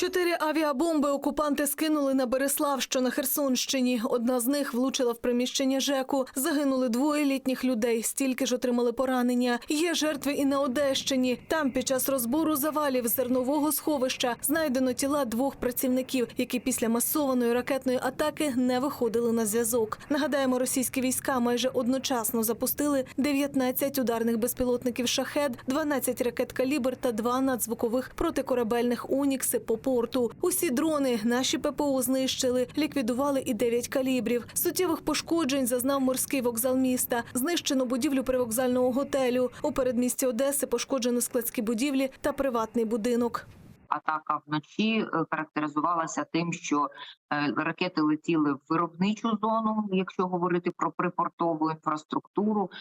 Чотири авіабомби окупанти скинули на Береслав, що на Херсонщині. Одна з них влучила в приміщення ЖЕКу. Загинули двоє літніх людей. Стільки ж отримали поранення. Є жертви і на Одещині. Там під час розбору завалів зернового сховища знайдено тіла двох працівників, які після масованої ракетної атаки не виходили на зв'язок. Нагадаємо, російські війська майже одночасно запустили 19 ударних безпілотників шахед, 12 ракет калібр та два надзвукових протикорабельних унікси по порту. Усі дрони наші ППО знищили, ліквідували і 9 калібрів. Суттєвих пошкоджень зазнав морський вокзал міста. Знищено будівлю привокзального готелю. У передмісті Одеси пошкоджено складські будівлі та приватний будинок. Атака вночі е, характеризувалася тим, що е, ракети летіли в виробничу зону, якщо говорити про припортову інфраструктуру. е,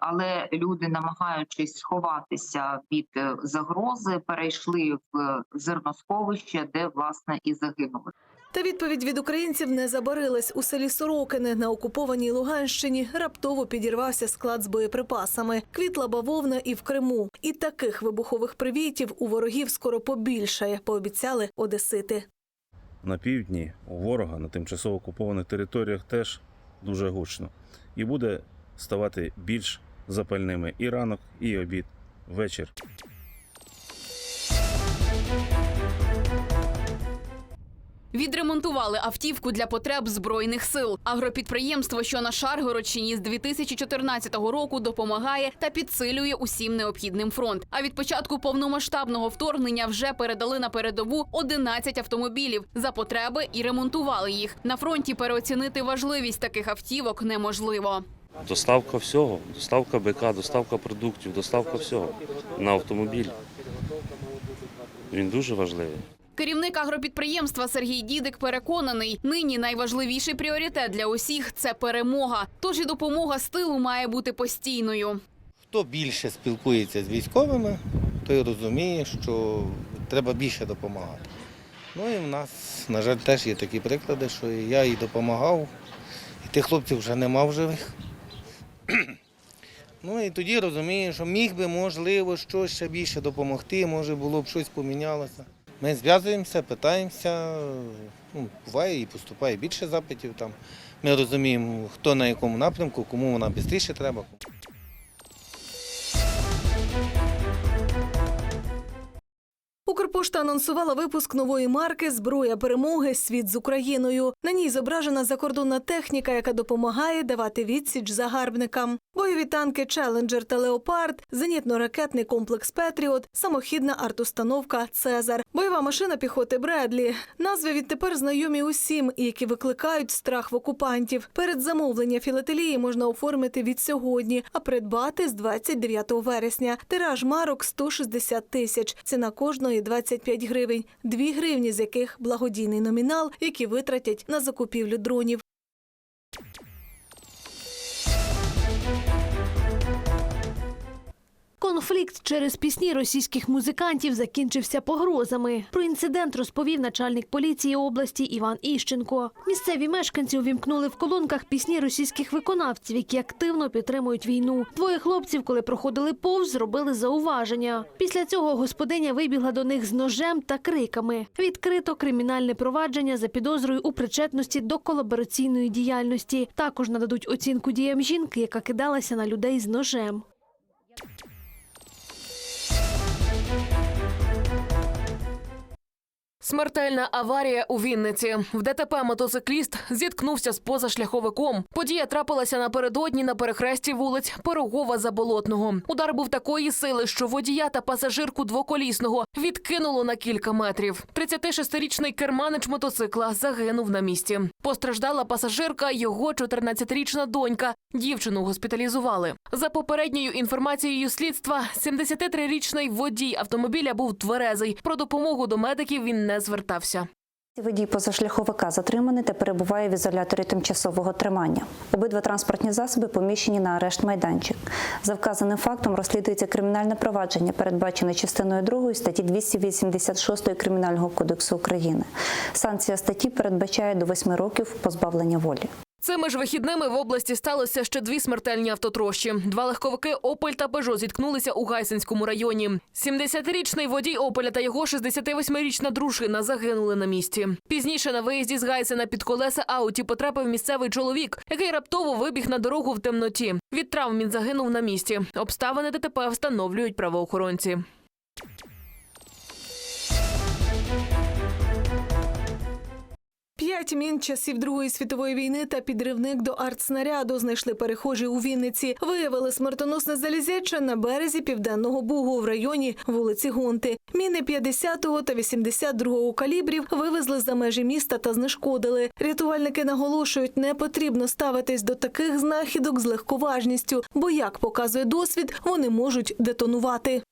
Але люди, намагаючись сховатися від загрози, перейшли в зерносховище, де власне і загинули. Та відповідь від українців не забарилась. У селі Сорокине на окупованій Луганщині раптово підірвався склад з боєприпасами. Квітла бавовна і в Криму. І таких вибухових привітів у ворогів скоро побільшає, пообіцяли одесити. на півдні у ворога на тимчасово окупованих територіях теж дуже гучно. І буде ставати більш запальними і ранок, і обід, вечір. Відремонтували автівку для потреб збройних сил. Агропідприємство, що на Шаргородщині з 2014 року допомагає та підсилює усім необхідним фронт. А від початку повномасштабного вторгнення вже передали на передову 11 автомобілів за потреби і ремонтували їх. На фронті переоцінити важливість таких автівок неможливо. Доставка всього, доставка БК, доставка продуктів, доставка всього на автомобіль. Він дуже важливий. Керівник агропідприємства Сергій Дідик переконаний, нині найважливіший пріоритет для усіх це перемога. Тож і допомога з тилу має бути постійною. Хто більше спілкується з військовими, той розуміє, що треба більше допомагати. Ну і в нас, на жаль, теж є такі приклади, що я і допомагав, і тих хлопців вже нема в живих. Ну і тоді розумію, що міг би, можливо, щось ще більше допомогти, може було б щось помінялося. Ми зв'язуємося, питаємося, ну, буває і поступає більше запитів там. Ми розуміємо, хто на якому напрямку, кому вона швидше треба. Укрпошта анонсувала випуск нової марки Зброя перемоги Світ з Україною. На ній зображена закордонна техніка, яка допомагає давати відсіч загарбникам. Бойові танки Челенджер та Леопард, зенітно-ракетний комплекс Петріот, самохідна артустановка Цезар, бойова машина піхоти Бредлі. Назви відтепер знайомі усім, які викликають страх в окупантів. Перед замовлення філателії можна оформити від сьогодні, а придбати з 29 вересня. Тираж марок 160 тисяч. Ціна кожної 25 гривень, 2 гривні з яких благодійний номінал, які витратять на закупівлю дронів. Конфлікт через пісні російських музикантів закінчився погрозами. Про інцидент розповів начальник поліції області Іван Іщенко. Місцеві мешканці увімкнули в колонках пісні російських виконавців, які активно підтримують війну. Двоє хлопців, коли проходили повз, зробили зауваження. Після цього господиня вибігла до них з ножем та криками. Відкрито кримінальне провадження за підозрою у причетності до колабораційної діяльності. Також нададуть оцінку діям жінки, яка кидалася на людей з ножем. Смертельна аварія у Вінниці. В ДТП мотоцикліст зіткнувся з позашляховиком. Подія трапилася напередодні на перехресті вулиць Пирогова Заболотного. Удар був такої сили, що водія та пасажирку двоколісного відкинуло на кілька метрів. 36-річний керманич мотоцикла загинув на місці. Постраждала пасажирка, його 14-річна донька. Дівчину госпіталізували. За попередньою інформацією слідства, 73-річний водій автомобіля був тверезий. Про допомогу до медиків він не звертався. Водій позашляховика затриманий та перебуває в ізоляторі тимчасового тримання. Обидва транспортні засоби поміщені на арешт майданчик. За вказаним фактом розслідується кримінальне провадження, передбачене частиною 2 статті 286 Кримінального кодексу України. Санкція статті передбачає до 8 років позбавлення волі. Цими ж вихідними в області сталося ще дві смертельні автотрощі. Два легковики Опель та Пежо зіткнулися у Гайсинському районі. 70-річний водій Опеля та його 68-річна дружина загинули на місці. Пізніше на виїзді з Гайсина під колеса ауті потрапив місцевий чоловік, який раптово вибіг на дорогу в темноті. Від травм він загинув на місці. Обставини ДТП встановлюють правоохоронці. П'ять мін часів Другої світової війни та підривник до артснаряду знайшли перехожі у Вінниці. Виявили смертоносне залізяче на березі південного бугу в районі вулиці Гонти. Міни 50-го та 82-го калібрів вивезли за межі міста та знешкодили. Рятувальники наголошують, не потрібно ставитись до таких знахідок з легковажністю, бо як показує досвід, вони можуть детонувати.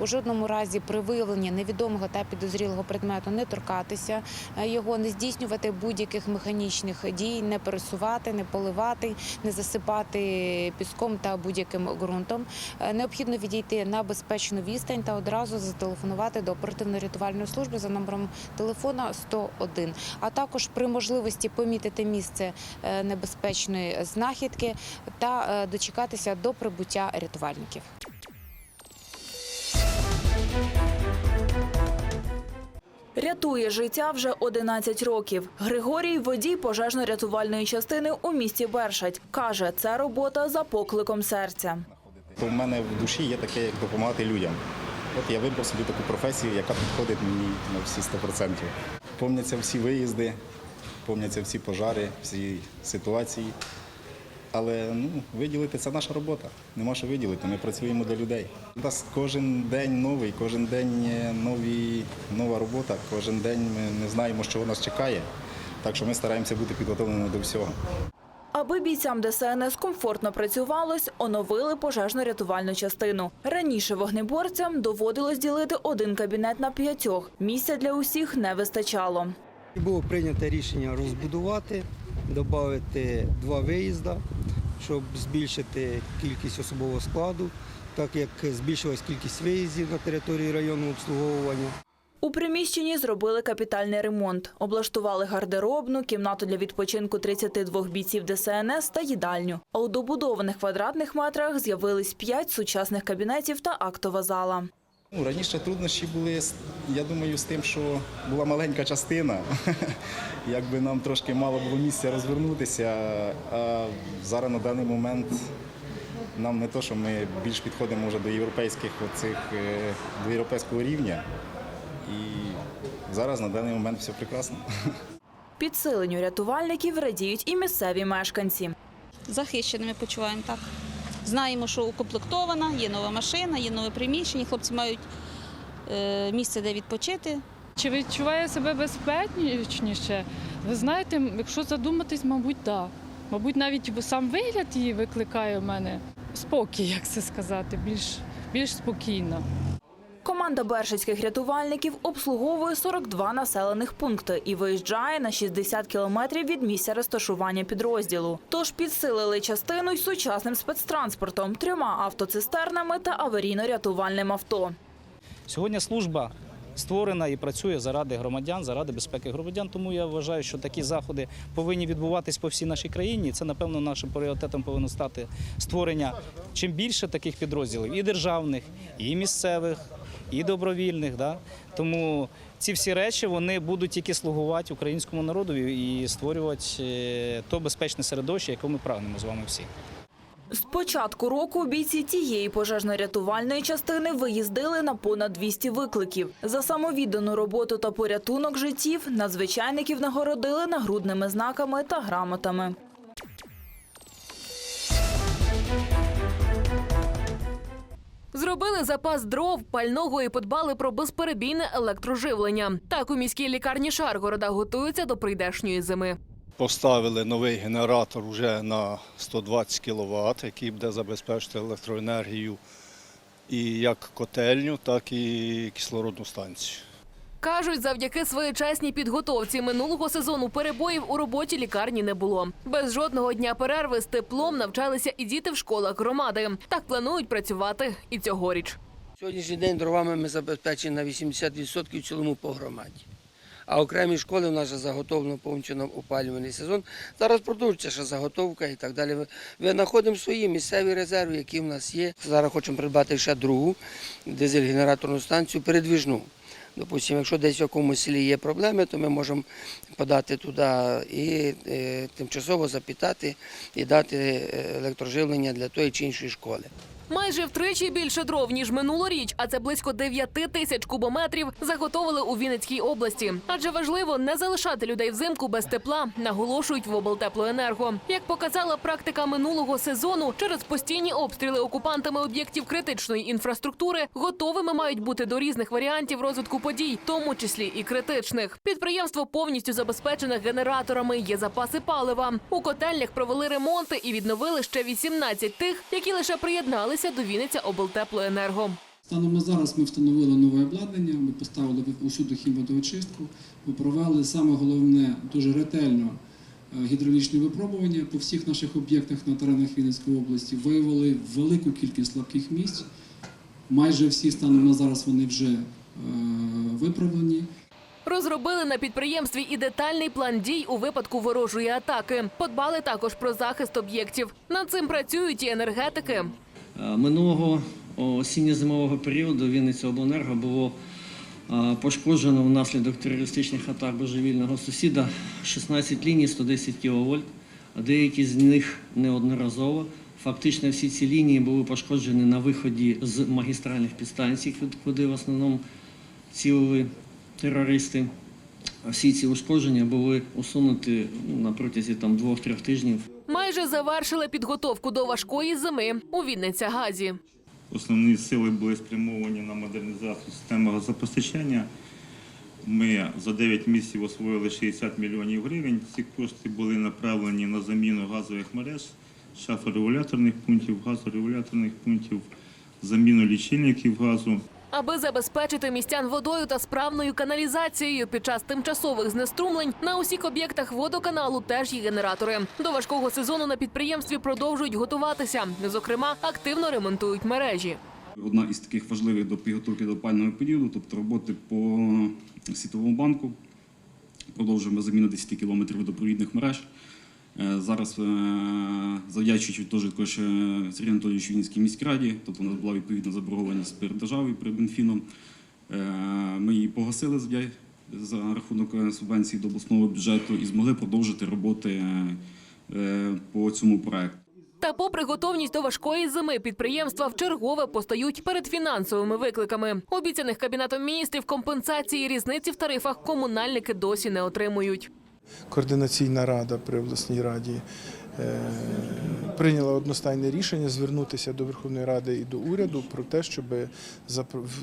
У жодному разі при виявленні невідомого та підозрілого предмету не торкатися е, його, не здійснювати будь-яких механічних дій, не пересувати, не поливати, не засипати піском та будь-яким ґрунтом. Е, Необхідно відійти на безпечну відстань та одразу зателефонувати до оперативно-рятувальної служби за номером телефона 101. А також при можливості помітити місце е, небезпечної знахідки та дочекатися до прибуття рятувальників. Рятує життя вже 11 років. Григорій водій пожежно-рятувальної частини у місті Бершадь. Каже, це робота за покликом серця. В мене в душі є таке, як допомагати людям. От я вибрав собі таку професію, яка підходить мені на всі 100%. Помняться всі виїзди, помняться всі пожари, всі ситуації. Але ну, виділити це наша робота. Нема що виділити. Ми працюємо для людей. У нас кожен день новий, кожен день нові, нова робота, кожен день ми не знаємо, що нас чекає. Так що ми стараємося бути підготовленими до всього. Аби бійцям ДСНС комфортно працювалось, оновили пожежно-рятувальну частину. Раніше вогнеборцям доводилось ділити один кабінет на п'ятьох. Місця для усіх не вистачало. Було прийнято рішення розбудувати, додати два виїзди, щоб збільшити кількість особового складу, так як збільшилась кількість виїздів на території району обслуговування. У приміщенні зробили капітальний ремонт. Облаштували гардеробну, кімнату для відпочинку 32 бійців ДСНС та їдальню. А у добудованих квадратних метрах з'явились п'ять сучасних кабінетів та актова зала. Ну, раніше труднощі були, з- я думаю, з тим, що була маленька частина. Якби нам трошки мало було місця розвернутися. А зараз на даний момент нам не то, що ми більш підходимо вже до європейських оцих, е, до європейського рівня. І зараз на даний момент все прекрасно. Підсиленню рятувальників радіють і місцеві мешканці. захищеними почуваємо так. Знаємо, що укомплектована, є нова машина, є нове приміщення, хлопці мають е, місце, де відпочити. Чи відчуває себе безпечніше? Ви знаєте, якщо задуматись, мабуть, так. Мабуть, навіть сам вигляд її викликає в мене спокій, як це сказати, більш, більш спокійно. Команда бершицьких рятувальників обслуговує 42 населених пункти і виїжджає на 60 кілометрів від місця розташування підрозділу. Тож підсилили частину й сучасним спецтранспортом, трьома автоцистернами та аварійно-рятувальним авто. Сьогодні служба створена і працює заради громадян, заради безпеки громадян. Тому я вважаю, що такі заходи повинні відбуватись по всій нашій країні. Це, напевно, нашим пріоритетом повинно стати створення чим більше таких підрозділів і державних, і місцевих, і добровільних. Да? Тому ці всі речі вони будуть тільки слугувати українському народу і створювати е, то безпечне середовище, яке ми прагнемо з вами всі. З початку року бійці тієї пожежно-рятувальної частини виїздили на понад 200 викликів. За самовіддану роботу та порятунок життів надзвичайників нагородили нагрудними знаками та грамотами. Зробили запас дров, пального і подбали про безперебійне електроживлення. Так у міській лікарні Шаргорода готуються до прийдешньої зими. Поставили новий генератор вже на 120 кВт, який буде забезпечити електроенергію і як котельню, так і кислородну станцію. Кажуть, завдяки своєчасній підготовці минулого сезону перебоїв у роботі лікарні не було. Без жодного дня перерви з теплом навчалися і діти в школах громади. Так планують працювати і цьогоріч. Сьогоднішній день дровами ми забезпечені на 80% в цілому по громаді. а окремі школи у нас заготовлено повністю опалювальний сезон. Зараз продовжується ще заготовка і так далі. Ми знаходимо свої місцеві резерви, які в нас є. Зараз хочемо придбати ще другу дизель-генераторну станцію передвіжну. Допустимо, якщо десь в якомусь селі є проблеми, то ми можемо подати туди і е, тимчасово запітати і дати е, електроживлення для тої чи іншої школи. Майже втричі більше дров ніж минулоріч, а це близько 9 тисяч кубометрів заготовили у Вінницькій області. Адже важливо не залишати людей взимку без тепла, наголошують в облтеплоенерго. Як показала практика минулого сезону, через постійні обстріли окупантами об'єктів критичної інфраструктури готовими мають бути до різних варіантів розвитку подій, тому числі і критичних. Підприємство повністю забезпечене генераторами. Є запаси палива. У котельнях провели ремонти і відновили ще 18 тих, які лише приєдналися до Вінниця облтеплоенерго. Станом на зараз ми встановили нове обладнання, ми поставили усюди хімводоочистку, ми провели саме головне дуже ретельно е, гідравлічні випробування по всіх наших об'єктах на теренах Вінницької області. Виявили велику кількість слабких місць. Майже всі станом на зараз вони вже е, виправлені. Розробили на підприємстві і детальний план дій у випадку ворожої атаки. Подбали також про захист об'єктів. Над цим працюють і енергетики. Е, Минулого осінньо-зимового періоду Вінниця обленерго було е, пошкоджено внаслідок терористичних атак божевільного сусіда 16 ліній 110 кВт, деякі з них неодноразово. Фактично всі ці лінії були пошкоджені на виході з магістральних підстанцій, куди в основному цілили терористи. Всі ці ушкодження були усунуті ну, на протязі там двох-трьох тижнів. Майже завершили підготовку до важкої зими у Вінниця газі. Основні сили були спрямовані на модернізацію системи газопостачання. Ми за 9 місяців освоїли 60 мільйонів гривень. Ці кошти були направлені на заміну газових мереж, шафорегуляторних пунктів, газорегуляторних пунктів, заміну лічильників газу. Аби забезпечити містян водою та справною каналізацією під час тимчасових знеструмлень, на усіх об'єктах водоканалу теж є генератори. До важкого сезону на підприємстві продовжують готуватися. Зокрема, активно ремонтують мережі. Одна із таких важливих до підготовки до опального періоду, тобто роботи по світовому банку. Продовжуємо заміну 10 кілометрів водопровідних мереж. Е, Зараз, е, завдячуючи теж також е, Сергію Анатолійовичу Вінницькій міській раді, тобто у нас була відповідна заборгованість перед державою перед Мінфіном. Е, Ми її погасили за рахунок субвенцій до обласного бюджету і змогли продовжити роботи по цьому проекту. Та, попри готовність до важкої зими, підприємства вчергове постають перед фінансовими викликами. Обіцяних кабінетом міністрів компенсації різниці в тарифах комунальники досі не отримують. Координаційна рада при обласній раді е, прийняла одностайне рішення звернутися до Верховної Ради і до уряду про те, щоб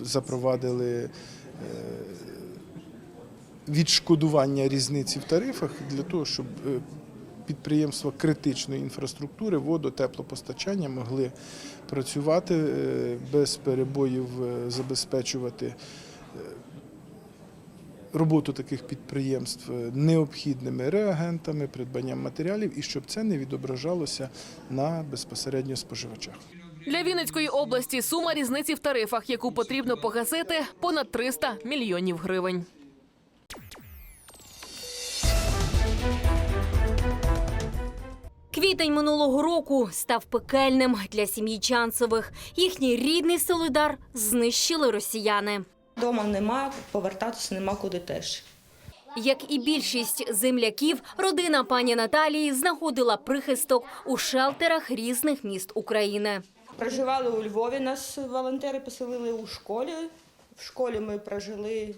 запровадили е, відшкодування різниці в тарифах для того, щоб е, підприємства критичної інфраструктури, воду, теплопостачання могли працювати без перебоїв, забезпечувати роботу таких підприємств е, необхідними реагентами, придбанням матеріалів і щоб це не відображалося на безпосередньо споживачах. Для Вінницької області сума різниці в тарифах, яку потрібно погасити, понад 300 мільйонів гривень. Квітень минулого року став пекельним для сім'ї Чанцевих. Їхній рідний Солидар знищили росіяни. Дома нема, повертатися нема куди теж. Як і більшість земляків, родина пані Наталії знаходила прихисток у шелтерах різних міст України. Проживали у Львові, нас волонтери поселили у школі. В школі ми прожили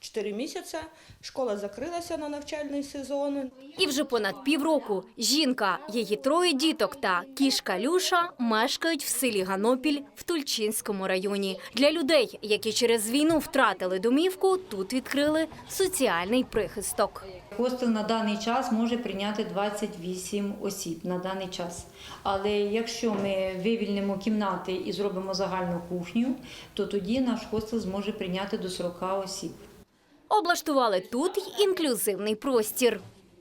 4 місяці. Школа закрилася на навчальний сезон. І вже понад півроку жінка, її троє діток та кішка Люша мешкають в селі Ганопіль в Тульчинському районі. Для людей, які через війну втратили домівку, тут відкрили соціальний прихисток. Хостел на даний час може прийняти 28 осіб на даний час. Але якщо ми вивільнимо кімнати і зробимо загальну кухню, то тоді наш хостел зможе прийняти до 40 осіб. Облаштували тут й інклюзивний простір.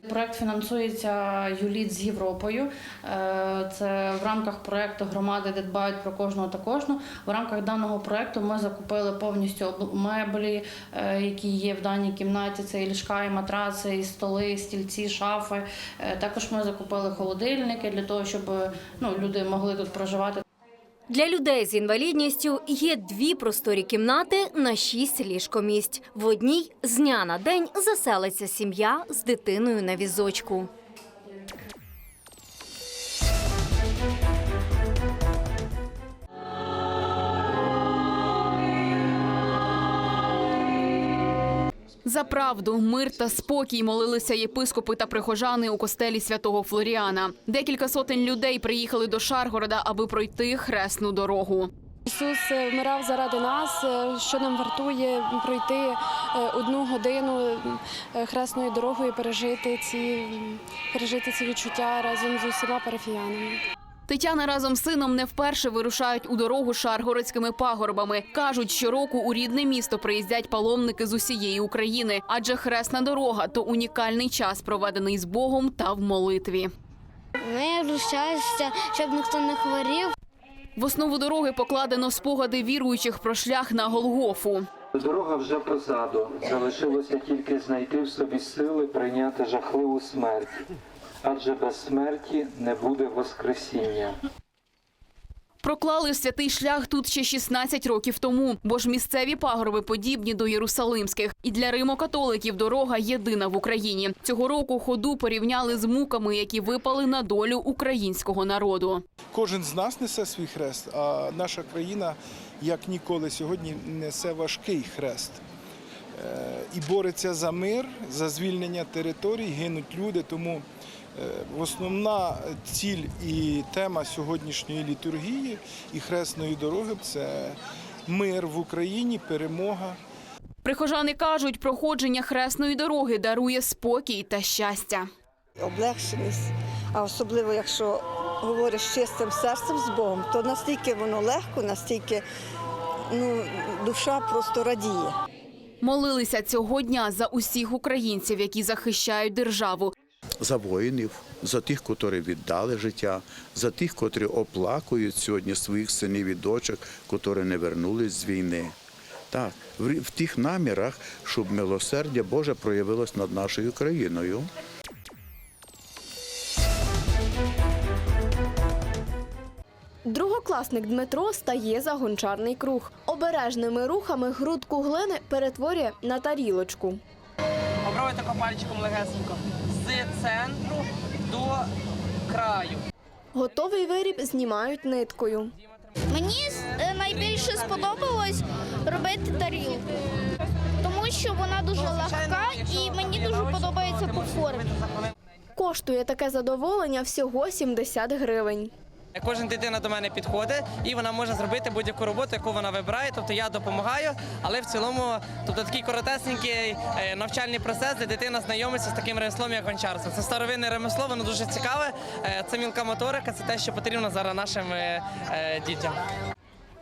Проект фінансується ЮЛІТ з Європою. Е, Це в рамках проекту громади, де дбають про кожного та кожну. В рамках даного проекту ми закупили повністю меблі, е, які є в даній кімнаті. Це і ліжка, і матраци, і столи, і стільці, шафи. Е, Також ми закупили холодильники для того, щоб ну, люди могли тут проживати. Для людей з інвалідністю є дві просторі кімнати на шість ліжкомість. В одній з дня на день заселиться сім'я з дитиною на візочку. За правду, мир та спокій молилися єпископи та прихожани у костелі святого Флоріана. Декілька сотень людей приїхали до Шаргорода, аби пройти хресну дорогу. Ісус е, вмирав заради нас, е, що нам вартує пройти е, одну годину хресною дорогою, пережити ці, пережити ці відчуття разом з усіма парафіянами. Тетяна разом з сином не вперше вирушають у дорогу шаргородськими пагорбами. кажуть, щороку у рідне місто приїздять паломники з усієї України, адже хресна дорога то унікальний час, проведений з Богом та в молитві. Миру, щастя, щоб ніхто не хворів. В основу дороги покладено спогади віруючих про шлях на Голгофу. Дорога вже позаду. Залишилося тільки знайти в собі сили прийняти жахливу смерть. Адже без смерті не буде Воскресіння. Проклали святий шлях тут ще 16 років тому, бо ж місцеві пагорби подібні до єрусалимських. І для римокатоликів дорога єдина в Україні. Цього року ходу порівняли з муками, які випали на долю українського народу. Кожен з нас несе свій хрест, а наша країна, як ніколи сьогодні, несе важкий хрест. Е, І бореться за мир, за звільнення територій, гинуть люди. Тому основна ціль і тема сьогоднішньої літургії і хресної дороги це мир в Україні, перемога. Прихожани кажуть, проходження хресної дороги дарує спокій та щастя. облегшеність, а особливо якщо говориш з чистим серцем з Богом, то настільки воно легко, настільки ну, душа просто радіє. Молилися цього дня за усіх українців, які захищають державу. За воїнів, за тих, котрі віддали життя, за тих, котрі оплакують сьогодні своїх синів і дочок, котрі не вернулись з війни. Так, в в тих намірах, щоб милосердя Боже проявилось над нашою країною. Другокласник Дмитро стає за гончарний круг. Обережними рухами грудку глини перетворює на тарілочку. Попробуйте пальчиком легесенько. Центру до краю. Готовий виріб знімають ниткою. Мені е, найбільше сподобалось робити тарілку, тому що вона дуже легка і мені дуже подобається по формі. Коштує таке задоволення всього 70 гривень. Кожна дитина до мене підходить і вона може зробити будь-яку роботу, яку вона вибирає. Тобто я допомагаю, але в цілому, тобто такий коротесенький е, навчальний процес, де дитина знайомиться з таким ремеслом, як гончарство. Це старовинне ремесло, воно дуже цікаве. Е, Це мілка моторика, це те, що потрібно зараз нашим е, е, дітям.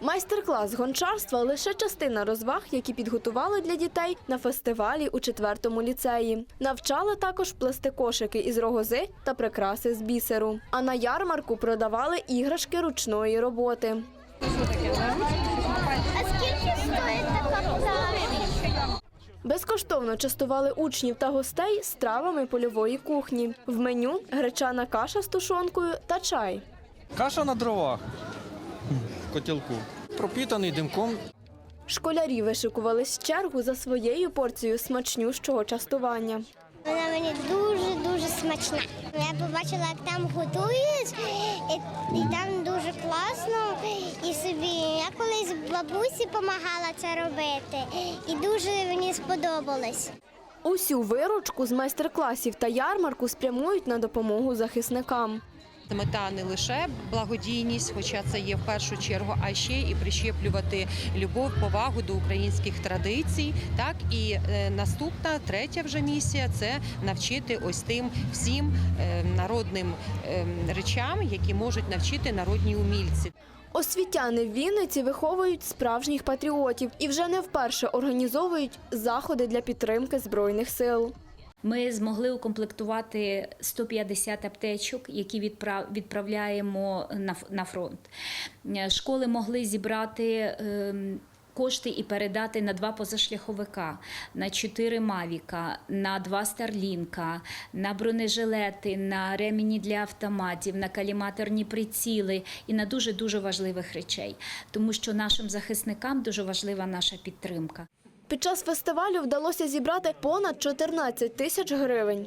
Майстер-клас з гончарства лише частина розваг, які підготували для дітей на фестивалі у четвертому ліцеї. Навчали також плести кошики із рогози та прикраси з бісеру. А на ярмарку продавали іграшки ручної роботи. А скільки стоїть така? Безкоштовно частували учнів та гостей стравами польової кухні. В меню гречана каша з тушонкою та чай. Каша на дровах в котілку. Пропітаний димком. Школярі вишикувались в чергу за своєю порцією смачнющого частування. Вона мені дуже дуже смачна. Я побачила, як там готують, і, і там дуже класно. І собі я колись бабусі допомагала це робити, і дуже мені сподобалось. Усю виручку з майстер-класів та ярмарку спрямують на допомогу захисникам. Мета не лише благодійність, хоча це є в першу чергу, а ще і прищеплювати любов, повагу до українських традицій. Так і е, наступна третя вже місія це навчити ось тим всім е, народним е, речам, які можуть навчити народні умільці. Освітяни в Вінниці виховують справжніх патріотів і вже не вперше організовують заходи для підтримки збройних сил. Ми змогли укомплектувати 150 аптечок, які відправляємо на фронт. Е, Школи могли зібрати. ем, Кошти і передати на два позашляховика, на чотири мавіка, на два старлінка, на бронежилети, на ремені для автоматів, на каліматорні приціли і на дуже дуже важливих речей, тому що нашим захисникам дуже важлива наша підтримка. Під час фестивалю вдалося зібрати понад 14 тисяч гривень.